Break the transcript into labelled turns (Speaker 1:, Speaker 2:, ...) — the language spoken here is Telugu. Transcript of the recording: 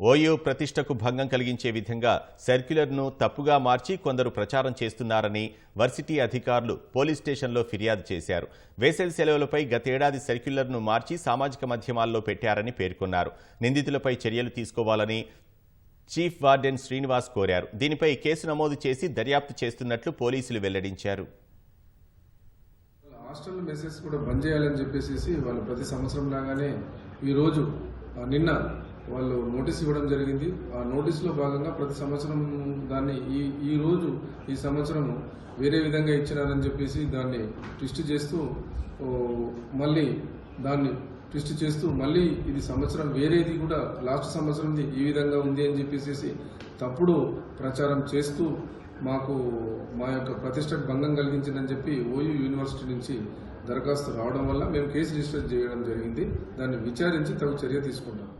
Speaker 1: ఓయూ ప్రతిష్టకు భంగం కలిగించే విధంగా సర్క్యులర్ను తప్పుగా మార్చి కొందరు ప్రచారం చేస్తున్నారని వర్సిటీ అధికారులు పోలీస్ స్టేషన్లో ఫిర్యాదు చేశారు. వేసవి సెలవులపై గతేడాది సర్క్యులర్ను మార్చి సామాజిక మాధ్యమాల్లో పెట్టారని పేర్కొన్నారు. నిందితులపై చర్యలు తీసుకోవాలని చీఫ్ వార్డెన్ శ్రీనివాస్ కోరారు. దీనిపై కేసు నమోదు చేసి దర్యాప్తు చేస్తున్నట్లు పోలీసులు వెల్లడించారు.
Speaker 2: హాస్టల్ మెసేజ్ కూడా బంద్ చేయాలని చెప్పేసి వాళ్ళు ప్రతి సంవత్సరం లాగానే ఈరోజు నిన్న వాళ్ళు నోటీస్ ఇవ్వడం జరిగింది. ఆ నోటీసులో భాగంగా ప్రతి సంవత్సరం దాన్ని ఈ ఈ రోజు ఈ సంవత్సరం వేరే విధంగా ఇచ్చినారని చెప్పేసి దాన్ని ట్విస్ట్ చేస్తూ మళ్ళీ దాన్ని ట్విస్ట్ చేస్తూ మళ్ళీ ఇది సంవత్సరం వేరేది కూడా లాస్ట్ సంవత్సరంది ఈ విధంగా ఉంది అని చెప్పేసి తప్పుడు ప్రచారం చేస్తూ మాకు మా యొక్క ప్రతిష్టకు భంగం కలిగించిందని చెప్పి ఓయూ యూనివర్సిటీ నుంచి దరఖాస్తు రావడం వల్ల మేము కేసు రిజిస్టర్ చేయడం జరిగింది. దాన్ని విచారించి తగు చర్య తీసుకుంటాం.